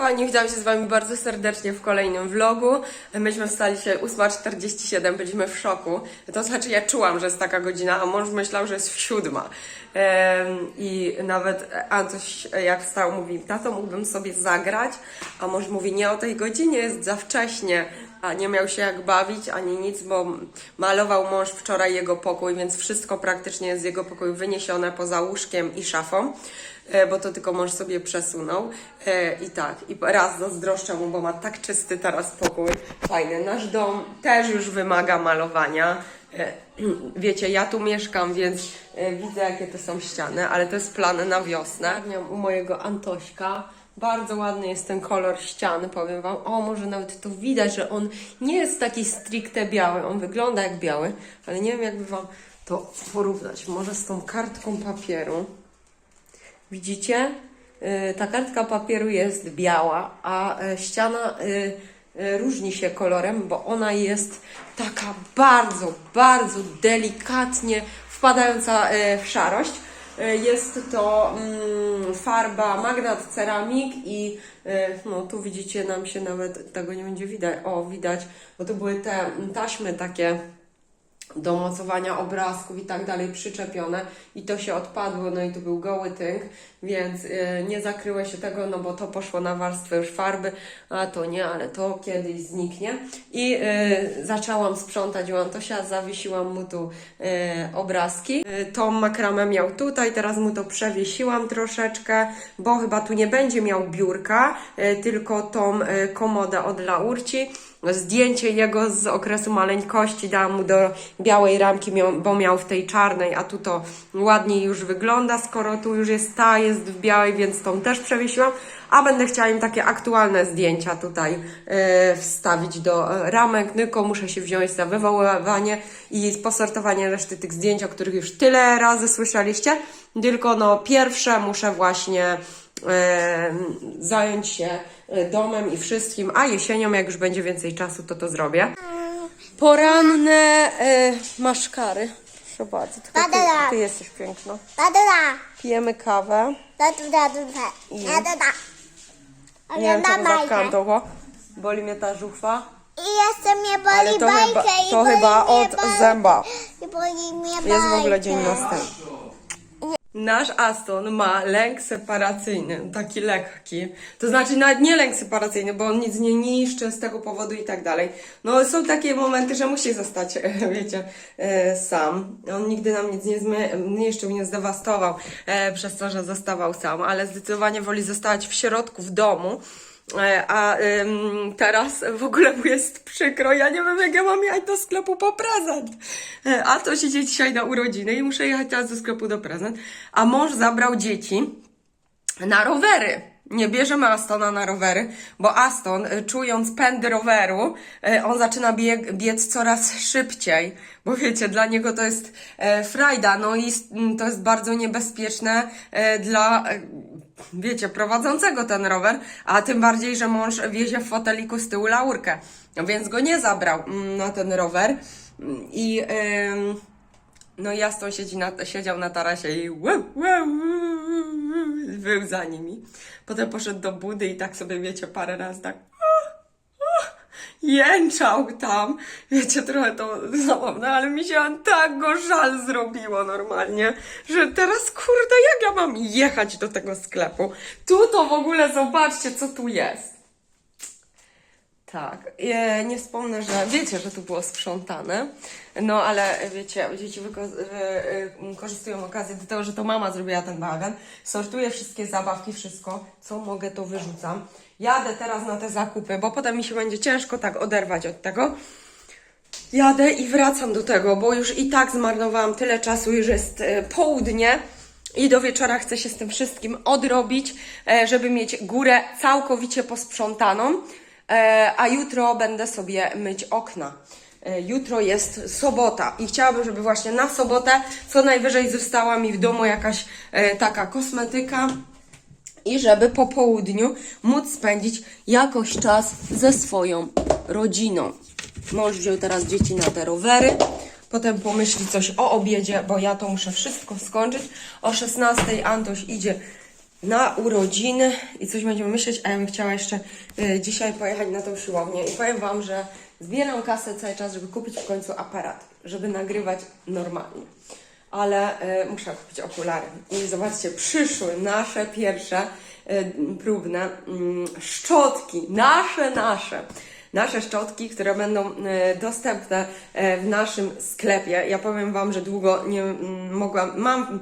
Kochani, witam się z Wami bardzo serdecznie w kolejnym vlogu. Myśmy wstali się 8.47, byliśmy w szoku. To znaczy, ja czułam, że jest taka godzina, a mąż myślał, że jest w siódma. I nawet Antoś, jak wstał, mówi, tato, mógłbym sobie zagrać, a mąż mówi, nie o tej godzinie, jest za wcześnie. A nie miał się jak bawić, ani nic, bo malował mąż wczoraj jego pokój, więc wszystko praktycznie jest z jego pokoju wyniesione poza łóżkiem i szafą e, bo to tylko mąż sobie przesunął. E, I tak, i raz zazdroszczę mu, bo ma tak czysty teraz pokój. Fajny. Nasz dom też już wymaga malowania. E, Wiecie, ja tu mieszkam, więc widzę, jakie to są ściany, ale to jest plan na wiosnę. U mojego Antośka. Bardzo ładny jest ten kolor ścian, powiem Wam. O, może nawet to widać, że on nie jest taki stricte biały. On wygląda jak biały, ale nie wiem, jakby Wam to porównać. Może z tą kartką papieru. Widzicie? Y, Ta kartka papieru jest biała, a e, ściana y, y, różni się kolorem, bo ona jest taka bardzo, bardzo delikatnie wpadająca e, w szarość. E, Jest to mm, farba Magnat Ceramic i e, no tu widzicie, nam się nawet tego nie będzie widać. O, widać, bo to były te taśmy takie do mocowania obrazków i tak dalej przyczepione i to się odpadło, no i tu był goły tynk, więc y, nie zakryło się tego, no bo to poszło na warstwę już farby, a to nie, ale to kiedyś zniknie. I y, zaczęłam sprzątać u Antosia, zawiesiłam mu tu y, obrazki. Y, tą makramę miał tutaj, teraz mu to przewiesiłam troszeczkę, bo chyba tu nie będzie miał biurka, tylko tą komodę od Laurci zdjęcie jego z okresu maleńkości dałam mu do białej ramki, bo miał w tej czarnej, a tu to ładniej już wygląda, skoro tu już jest ta, jest w białej, więc tą też przewiesiłam, a będę chciała im takie aktualne zdjęcia tutaj e, wstawić do e, ramek, tylko muszę się wziąć za wywoływanie i posortowanie reszty tych zdjęć, o których już tyle razy słyszeliście, tylko no pierwsze muszę właśnie zająć się e, domem i wszystkim, a jesienią, jak już będzie więcej czasu, to to zrobię. Poranne e, maszkary. Proszę bardzo, tylko ty, ty jesteś piękna. Pijemy kawę. tadada. Nie wiem, czemu zatkałam to ucho. Boli mnie ta żuchwa. I jeszcze mnie boli Ale to bajkę chyba, i to chyba od bajkę. zęba. I boli mnie Jest w ogóle bajkę. dzień następny. Nasz Aston ma lęk separacyjny, taki lekki. To znaczy nawet nie lęk separacyjny, bo on nic nie niszczy z tego powodu i tak dalej. No są takie momenty, że musi zostać, wiecie, e, sam. On nigdy nam nic nie zmy, niszczył, nie zdewastował e, przez to, że zostawał sam, ale zdecydowanie woli zostawać w środku, w domu. E, A ym, teraz w ogóle mu jest przykro. Ja nie wiem, jak ja mam jechać do sklepu po prezent. E, A to się dzisiaj na urodziny i muszę jechać teraz do sklepu do prezent. A mąż zabrał dzieci na rowery. Nie bierzemy Astona na rowery, bo Aston, y, czując pęd roweru, y, on zaczyna bieg, biec coraz szybciej, bo wiecie, dla niego to jest e, frajda, no i s- m, to jest bardzo niebezpieczne e, dla, e, wiecie, prowadzącego ten rower, a tym bardziej, że mąż wiezie w foteliku z tyłu laurkę, no więc go nie zabrał mm, na ten rower. Mm, i... no i Aston siedzi na, siedział na tarasie i wu, wu, wył za nimi. Potem poszedł do budy i tak sobie, wiecie, parę razy tak jęczał tam. Wiecie, trochę to zabawne, ale mi się tak go żal zrobiło normalnie, że teraz, kurde, jak ja mam jechać do tego sklepu? Tu to w ogóle zobaczcie, co tu jest. Tak, e, nie wspomnę, że wiecie, że tu było sprzątane, no ale wiecie, dzieci wy- y, korzystują okazji do tego, że to mama zrobiła ten bagan, sortuję wszystkie zabawki, wszystko, co mogę, to wyrzucam. Jadę teraz na te zakupy, bo potem mi się będzie ciężko tak oderwać od tego. Jadę i wracam do tego, bo już i tak zmarnowałam tyle czasu, już jest e, południe i do wieczora chcę się z tym wszystkim odrobić, e, żeby mieć górę całkowicie posprzątaną, e, a jutro będę sobie myć okna. E, Jutro jest sobota i chciałabym, żeby właśnie na sobotę co najwyżej została mi w domu jakaś e, taka kosmetyka, i żeby po południu móc spędzić jakoś czas ze swoją rodziną. Mąż wziął teraz dzieci na te rowery, potem pomyśli coś o obiedzie, bo ja to muszę wszystko skończyć. O 16 Antoś idzie na urodziny i coś będziemy myśleć, a ja bym chciała jeszcze e, dzisiaj pojechać na tą siłownię i powiem Wam, że zbieram kasę cały czas, żeby kupić w końcu aparat, żeby nagrywać normalnie. Ale e, muszę kupić okulary. I zobaczcie, przyszły nasze pierwsze e, próbne mm, szczotki, nasze, nasze. Nasze szczotki, które będą dostępne w naszym sklepie. Ja powiem Wam, że długo nie mm, mogłam, mam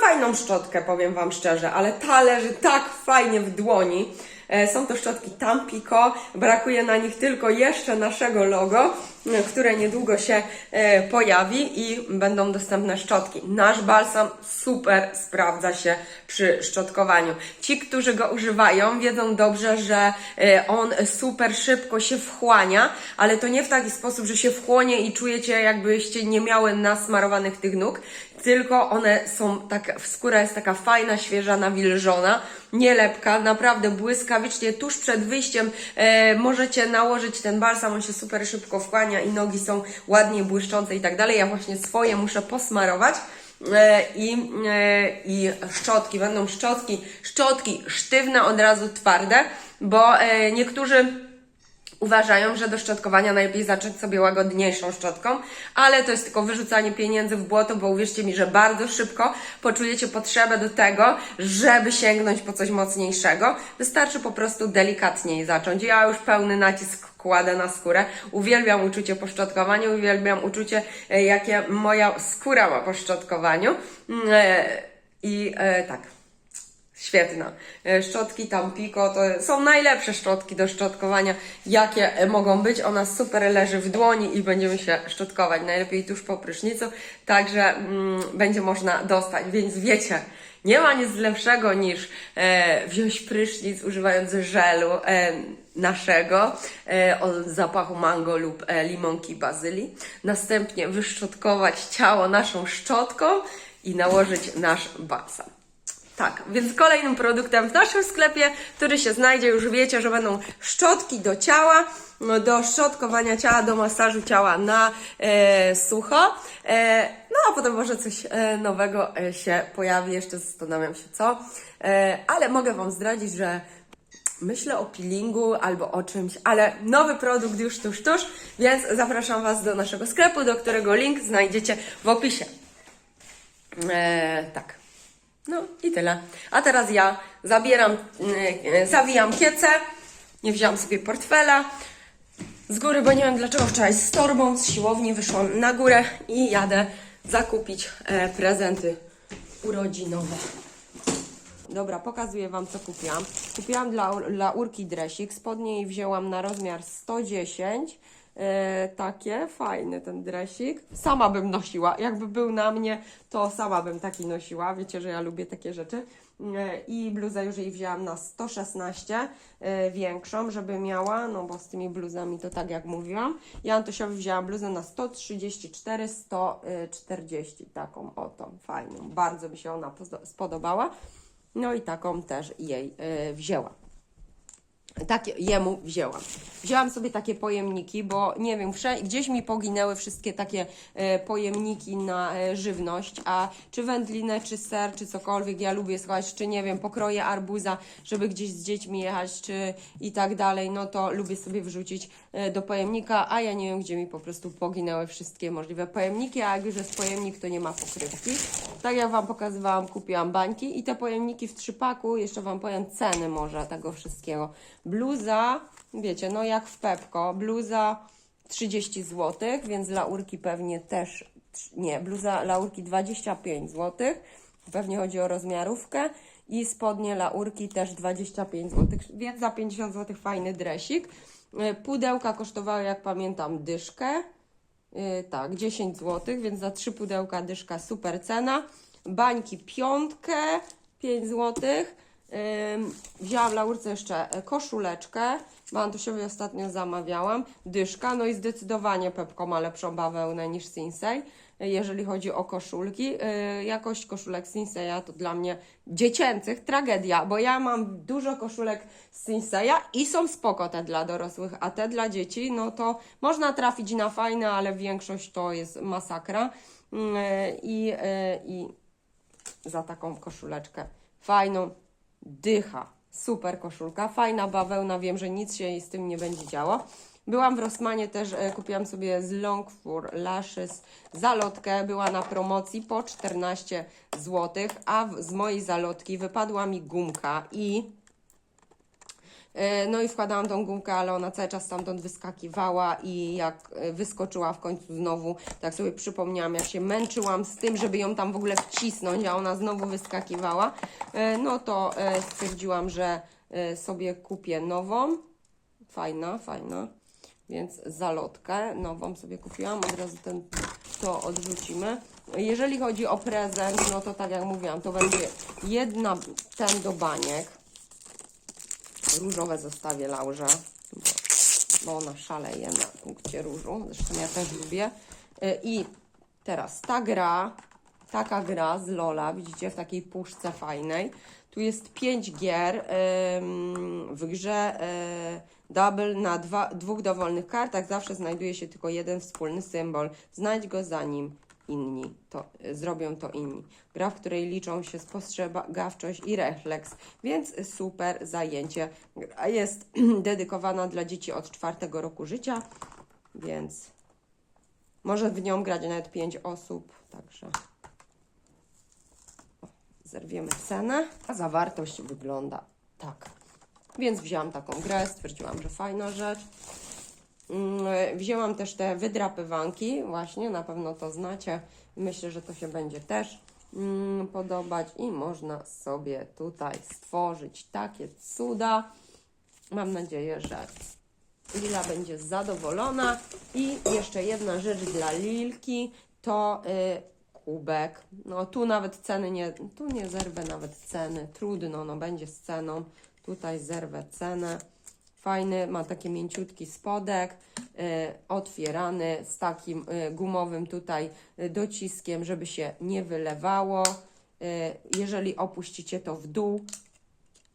Fajną szczotkę, powiem Wam szczerze, ale ta leży tak fajnie w dłoni. E, Są to szczotki Tampico, brakuje na nich tylko jeszcze naszego logo, e, które niedługo się e, pojawi i będą dostępne szczotki. Nasz balsam super sprawdza się przy szczotkowaniu. Ci, którzy go używają, wiedzą dobrze, że on super szybko się wchłania, ale to nie w taki sposób, że się wchłonie i czujecie jakbyście nie miały nasmarowanych tych nóg, tylko one są tak, skóra jest taka fajna, świeża, nawilżona, nie lepka, naprawdę błyskawicznie, tuż przed wyjściem e, możecie nałożyć ten balsam, on się super szybko wchłania i nogi są ładnie błyszczące i tak dalej. Ja właśnie swoje muszę posmarować. E, I, e, I szczotki, będą szczotki, szczotki sztywne, od razu twarde, bo e, niektórzy uważają, że do szczotkowania najlepiej zacząć sobie łagodniejszą szczotką, ale to jest tylko wyrzucanie pieniędzy w błoto, bo uwierzcie mi, że bardzo szybko poczujecie potrzebę do tego, żeby sięgnąć po coś mocniejszego. Wystarczy po prostu delikatniej zacząć. Ja już pełny nacisk kładę na skórę. Uwielbiam uczucie po szczotkowaniu, uwielbiam uczucie, e, jakie moja skóra ma po szczotkowaniu. Mm, e, I e, tak. Świetna. E, Szczotki Tampico to są najlepsze szczotki do szczotkowania, jakie e, mogą być. Ona super leży w dłoni i będziemy się szczotkować. Najlepiej tuż po prysznicu, także mm, będzie można dostać. Więc wiecie, nie ma nic lepszego niż e, wziąć prysznic używając żelu e, naszego e, o zapachu mango lub e, limonki bazylii. Następnie wyszczotkować ciało naszą szczotką i nałożyć nasz balsam. Tak, więc kolejnym produktem w naszym sklepie, który się znajdzie, już wiecie, że będą szczotki do ciała, no, do szczotkowania ciała, do masażu ciała na e, sucho. E, no a potem może coś e, nowego e, się pojawi, jeszcze zastanawiam się co. E, ale mogę Wam zdradzić, że myślę o peelingu albo o czymś, ale nowy produkt już tuż, tuż, więc zapraszam Was do naszego sklepu, do którego link znajdziecie w opisie. E, tak. No i tyle. A teraz ja zabieram, yy, zawijam kiecę. Nie wzięłam sobie portfela z góry, bo nie wiem dlaczego wczoraj z torbą z siłowni wyszłam na górę i jadę zakupić e, prezenty urodzinowe. Dobra, pokazuję Wam, co kupiłam. Kupiłam dla, dla Urki dresik. Spodnie jej wzięłam na rozmiar 110. E, takie, fajny ten dresik. Sama bym nosiła. Jakby był na mnie, to sama bym taki nosiła. Wiecie, że ja lubię takie rzeczy. E, I bluzę już jej wzięłam na 116, e, większą, żeby miała, no bo z tymi bluzami to tak jak mówiłam. Ja Antosiowi wzięłam bluzę na 134, 140, taką oto, fajną. Bardzo mi się ona spodobała. No i taką też jej y, wzięłam. Takie jemu wzięłam. Wzięłam sobie takie pojemniki, bo nie wiem, gdzieś mi poginęły wszystkie takie e, pojemniki na e, żywność, a czy wędlinę, czy ser, czy cokolwiek, ja lubię schować, czy nie wiem, pokroję arbuza, żeby gdzieś z dziećmi jechać, czy i tak dalej, no to lubię sobie wrzucić e, do pojemnika, a ja nie wiem, gdzie mi po prostu poginęły wszystkie możliwe pojemniki, a jak już jest pojemnik, to nie ma pokrywki. Tak jak Wam pokazywałam, kupiłam bańki i te pojemniki w trzypaku, jeszcze Wam powiem ceny może tego wszystkiego. Bluza, wiecie, no jak w Pepko, bluza 30 zł, więc dla Urki pewnie też, nie, bluza dla Urki 25 zł, pewnie chodzi o rozmiarówkę i spodnie dla Urki też 25 zł, więc za 50 zł fajny dresik. Y, Pudełka kosztowały, jak pamiętam, dyszkę. Yy, tak, 10 zł, więc za trzy pudełka dyszka super cena. Bańki piątkę, 5 zł. Wzięłam Laurce jeszcze e, koszuleczkę, bo Antosiowi ostatnio zamawiałam. Dyszka, no i zdecydowanie Pepko ma lepszą bawełnę niż Sinsei, e, jeżeli chodzi o koszulki. Yy, jakość koszulek Sinseya to dla mnie dziecięcych tragedia, bo ja mam dużo koszulek Sinseya i są spoko te dla dorosłych, a te dla dzieci, no to można trafić na fajne, ale większość to jest masakra. Yy, I, i za taką koszuleczkę fajną, dycha. Super koszulka, fajna bawełna, wiem, że nic się z tym nie będzie działo. Byłam w Rossmanie też, e, kupiłam sobie z Longfur Lashes zalotkę, była na promocji po 14 zł, a w, z mojej zalotki wypadła mi gumka i No i wkładałam tą gumkę, ale ona cały czas stamtąd wyskakiwała i jak e, wyskoczyła w końcu znowu, tak sobie przypomniałam, jak się męczyłam z tym, żeby ją tam w ogóle wcisnąć, a ona znowu wyskakiwała, e, no to e, stwierdziłam, że e, sobie kupię nową. Fajna, fajna. Więc zalotkę nową sobie kupiłam. Od razu ten, to odwrócimy. Jeżeli chodzi o prezent, no to tak jak mówiłam, to będzie jedna ten do baniek. Różowe zostawię Laurze, bo, bo ona szaleje na punkcie różu. Zresztą ja też lubię. Y, I teraz ta gra, taka gra z Lola, widzicie, w takiej puszce fajnej. Tu jest pięć gier ym, w grze y, double na dwa, dwóch dowolnych kartach. Zawsze znajduje się tylko jeden wspólny symbol. Znajdź go zanim inni to zrobią to inni. Gra, w której liczą się spostrzegawczość i refleks, więc super zajęcie. Gra jest dedykowana dla dzieci od czwartego roku życia, więc może w nią grać nawet pięć osób, także zerwiemy cenę. A zawartość wygląda tak. Więc wzięłam taką grę, stwierdziłam, że fajna rzecz. Mm, Wzięłam też te wydrapywanki, właśnie, na pewno to znacie. Myślę, że to się będzie też mm, podobać i można sobie tutaj stworzyć takie cuda. Mam nadzieję, że Lila będzie zadowolona. I jeszcze jedna rzecz dla Lilki to y, kubek. No tu nawet ceny nie, tu nie zerwę nawet ceny. Trudno, no będzie z ceną. Tutaj zerwę cenę. Fajny, ma taki mięciutki spodek, y, otwierany z takim y, gumowym tutaj y, dociskiem, żeby się nie wylewało. Jeżeli opuścicie to w dół,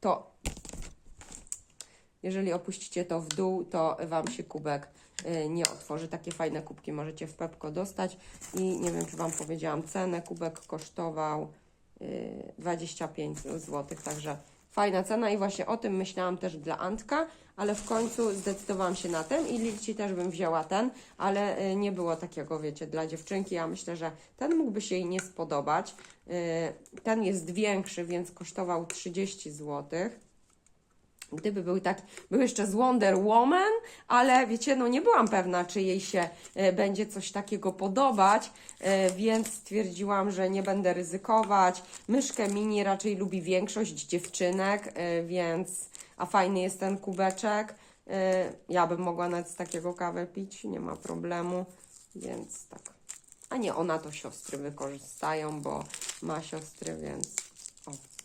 to jeżeli opuścicie to w dół, to Wam się kubek nie otworzy. Takie fajne kubki możecie w Pepko dostać. I nie wiem, czy Wam powiedziałam cenę. Kubek kosztował y, 25 zł, także fajna cena. I właśnie o tym myślałam też dla Antka, ale w końcu zdecydowałam się na ten i Lilci też bym wzięła ten, ale y, nie było takiego, wiecie, dla dziewczynki. Ja myślę, że ten mógłby się jej nie spodobać. Y, Ten jest większy, więc kosztował 30 złotych. Gdyby był tak, był jeszcze z Wonder Woman, ale wiecie, no nie byłam pewna, czy jej się e, będzie coś takiego podobać, e, więc stwierdziłam, że nie będę ryzykować. Myszkę mini raczej lubi większość dziewczynek, e, więc, a fajny jest ten kubeczek. Ja bym mogła nawet z takiego kawę pić, nie ma problemu, więc tak. A nie, ona to siostry wykorzystają, bo ma siostry, więc o.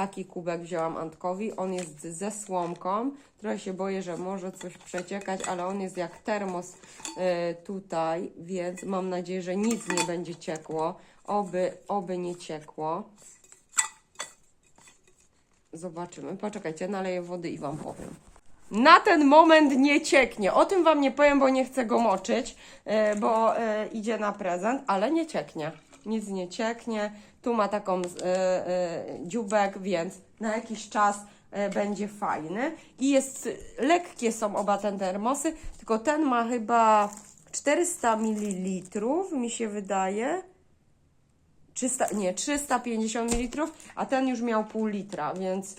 Taki kubek wzięłam Antkowi. On jest ze słomką. Trochę się boję, że może coś przeciekać, ale on jest jak termos e, tutaj, więc mam nadzieję, że nic nie będzie ciekło. Oby, oby nie ciekło. Zobaczymy. Poczekajcie, naleję wody i Wam powiem. Na ten moment nie cieknie. O tym Wam nie powiem, bo nie chcę go moczyć, e, bo e, idzie na prezent, ale nie cieknie. Nic nie cieknie. Tu ma taką e, e, dziubek, więc na jakiś czas e, będzie fajny. I jest, lekkie są oba te termosy, tylko ten ma chyba 400 ml, mi się wydaje. 300, nie, 350 ml, a ten już miał pół litra, więc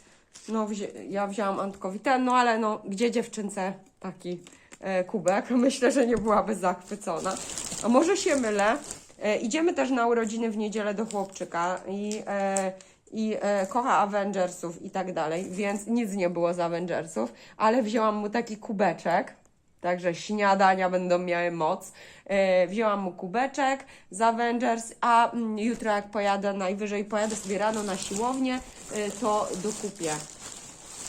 no wzi- ja wzięłam Antkowi ten, no ale no gdzie dziewczynce taki e, kubek? Myślę, że nie byłaby zachwycona. A może się mylę. E, idziemy też na urodziny w niedzielę do chłopczyka i, e, i e, kocha Avengersów i tak dalej, więc nic nie było z Avengersów, ale wzięłam mu taki kubeczek. Także śniadania będą miały moc. Wzięłam mu kubeczek z Avengers, a mm, jutro jak pojadę, najwyżej pojadę sobie rano na siłownię, to dokupię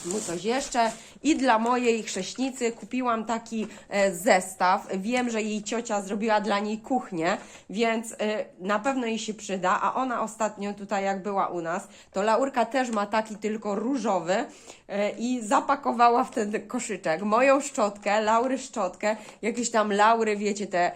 mu coś jeszcze. I dla mojej chrześnicy kupiłam taki e, zestaw. Wiem, że jej ciocia zrobiła dla niej kuchnię, więc e, na pewno jej się przyda. A ona ostatnio tutaj, jak była u nas, to Laurka też ma taki tylko różowy e, i zapakowała w ten koszyczek moją szczotkę, Laury szczotkę, jakieś tam Laury, wiecie, te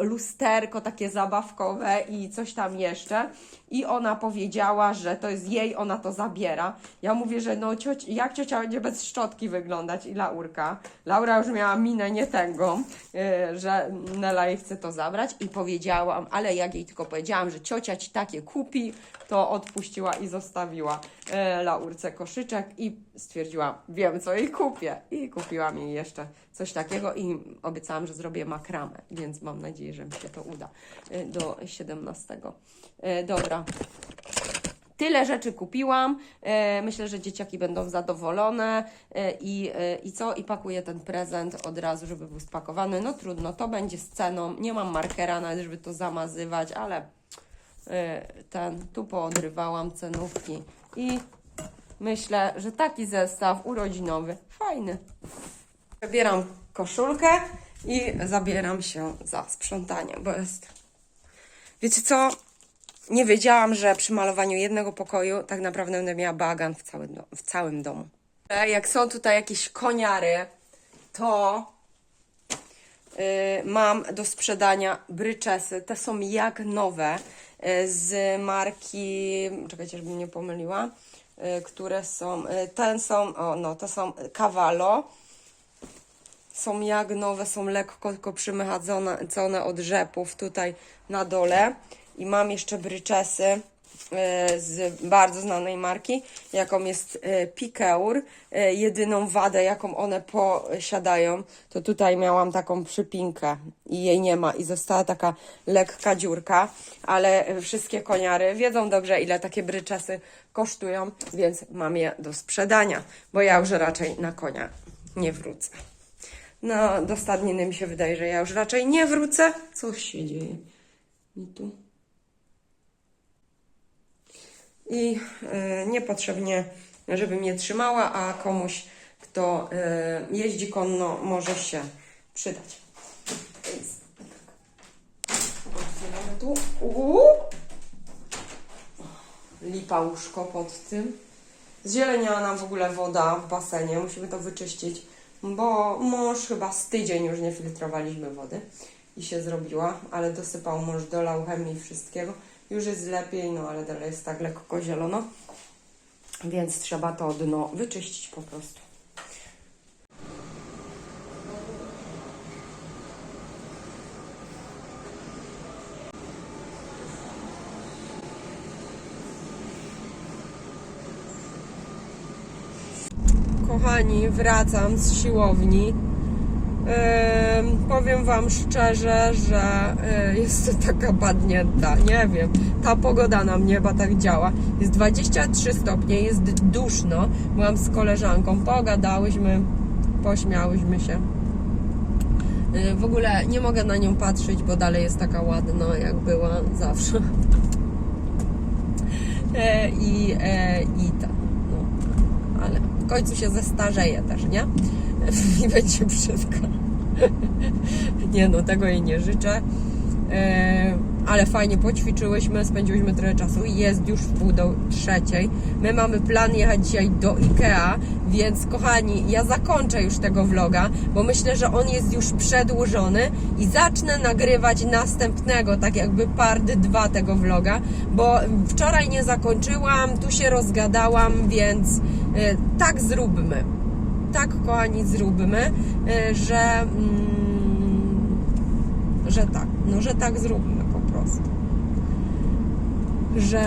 lusterko takie zabawkowe i coś tam jeszcze. I ona powiedziała, że to jest jej, ona to zabiera. Ja mówię, że no cioci, jak ciocia będzie bez szczotki wyglądać i Laurka. Laura już miała minę nie tęgą, yy, że Nela jej chce to zabrać i powiedziałam, ale jak jej tylko powiedziałam, że ciocia ci takie kupi, to odpuściła i zostawiła e, Laurce koszyczek i stwierdziła, wiem co jej kupię. I kupiłam jej jeszcze coś takiego i obiecałam, że zrobię makramę, więc mam nadzieję, że mi się to uda e, do 17. E, dobra. Tyle rzeczy kupiłam. E, myślę, że dzieciaki będą zadowolone. E, i, e, I co? I pakuję ten prezent od razu, żeby był spakowany. No trudno, to będzie z ceną. Nie mam markera nawet, żeby to zamazywać, ale e, ten, tu poodrywałam cenówki. I myślę, że taki zestaw urodzinowy fajny. Zabieram koszulkę i zabieram się za sprzątanie, bo jest. Wiecie co? Nie wiedziałam, że przy malowaniu jednego pokoju tak naprawdę będę miała bagan w całym, do- w całym domu. E, Jak są tutaj jakieś koniary, to y, mam do sprzedania bryczesy. Te są jak nowe z marki, czekajcie, żebym nie pomyliła, y, które są, y, ten są, o no, to są Cavallo są jak nowe, są lekko tylko przymychadzone od rzepów tutaj na dole. I mam jeszcze bryczesy e, z bardzo znanej marki, jaką jest e, Pikeur. E, Jedyną wadę, jaką one posiadają, to tutaj miałam taką przypinkę i jej nie ma i została taka lekka dziurka, ale e, wszystkie koniary wiedzą dobrze, ile takie bryczesy kosztują, więc mam je do sprzedania, bo ja już raczej na konia nie wrócę. No, do stadniny mi się wydaje, że ja już raczej nie wrócę. Coś się dzieje. I tu. I y, niepotrzebnie, żeby mnie trzymała, a komuś, kto y, jeździ konno, może się przydać. Więc tu. Lipa łóżko pod tym. Zzieleniała nam w ogóle woda w basenie, musimy to wyczyścić, bo mąż chyba z tydzień już nie filtrowaliśmy wody i się zrobiła, ale dosypał mąż, dolał chemii wszystkiego. Już jest lepiej, no ale dalej jest tak lekko zielono, więc trzeba to dno wyczyścić po prostu. Kochani, wracam z siłowni. Em, powiem Wam szczerze, że e, jest to taka padnięta. Nie wiem, ta pogoda na mnie chyba tak działa. Jest 23 stopnie, jest duszno. Byłam z koleżanką, pogadałyśmy, pośmiałyśmy się. E, w ogóle nie mogę na nią patrzeć, bo dalej jest taka ładna, jak była zawsze. E, I, i tak, no. Ale w końcu się zestarzeje też, nie? I będzie brzydko. Nie no, tego jej nie życzę. E, ale fajnie poćwiczyłyśmy, spędziłyśmy trochę czasu i jest już w pół do trzeciej. My mamy plan jechać dzisiaj do Ikea, więc kochani, ja zakończę już tego vloga, bo myślę, że on jest już przedłużony i zacznę nagrywać następnego, tak jakby part 2 tego vloga, bo wczoraj nie zakończyłam, tu się rozgadałam, więc e, tak zróbmy tak, kochani, zróbmy, y, że, mm, że tak, no, że tak zróbmy po prostu. Że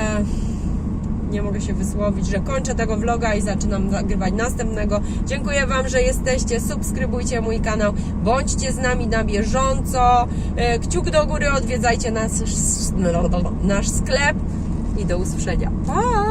nie mogę się wysłowić, że kończę tego vloga i zaczynam nagrywać następnego. Dziękuję Wam, że jesteście. Subskrybujcie mój kanał, bądźcie z nami na bieżąco. Y, Kciuk do góry, odwiedzajcie nasz, nasz sklep i do usłyszenia. Pa!